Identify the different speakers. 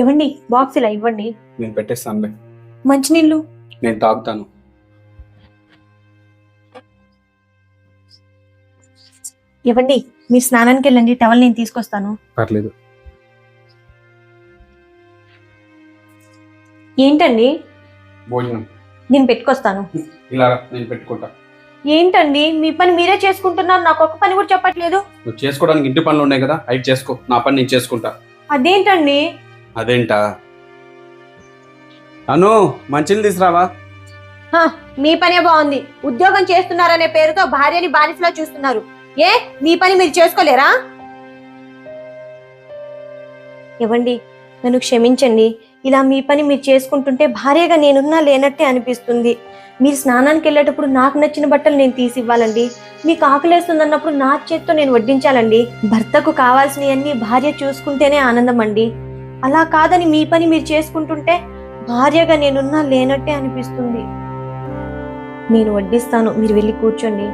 Speaker 1: ఇవ్వండి బాక్స్ ఇలా ఇవ్వండి.
Speaker 2: నేను పెట్టేస్తానులే
Speaker 1: మంచినీళ్ళు
Speaker 2: నేను తాగుతాను.
Speaker 1: ఇవ్వండి మీరు స్నానానికి వెళ్ళండి టవల్ నేను తీసుకొస్తాను.
Speaker 2: పర్లేదు.
Speaker 1: ఏంటండి?
Speaker 2: భోజనం.
Speaker 1: నేను పెట్టుకొస్తాను.
Speaker 2: ఇలా రా, నేను పెట్టుకుంటా.
Speaker 1: ఏంటండి? మీ పని మీరే చేసుకుంటున్నారు నాకు ఒక్క పని కూడా చెప్పట్లేదు.
Speaker 2: నువ్వు చేసుకోవడానికి ఇంటి పనులు ఉన్నాయి కదా అవి చేసుకో. నా పని నేను చేసుకుంటా.
Speaker 1: అదేంటండి?
Speaker 2: అదేంటా? అను మంచిని తీసురావా
Speaker 1: హ, మీ పనే బాగుంది. ఉద్యోగం చేస్తున్నారనే పేరుతో భార్యని బానిసలా చూస్తున్నారు. ఏ మీ పని మీరు చేసుకోలేరా? ఇవ్వండి నన్ను క్షమించండి. ఇలా మీ పని మీరు చేసుకుంటుంటే భార్యగా నేనున్నా లేనట్టే అనిపిస్తుంది. మీరు స్నానానికి వెళ్ళేటప్పుడు నాకు నచ్చిన బట్టలు నేను తీసి ఇవ్వాలండి. మీకు ఆకలేస్తుందన్నప్పుడు నా చేత్తో నేను వడ్డించాలండి. భర్తకు కావాల్సినవన్నీ భార్య చూసుకుంటేనే ఆనందం అండి. అలా కాదని మీ పని మీరు చేసుకుంటుంటే భార్యగా నేనున్నా లేనట్టే అనిపిస్తుంది. నేను వడ్డిస్తాను మీరు వెళ్ళి కూర్చోండి.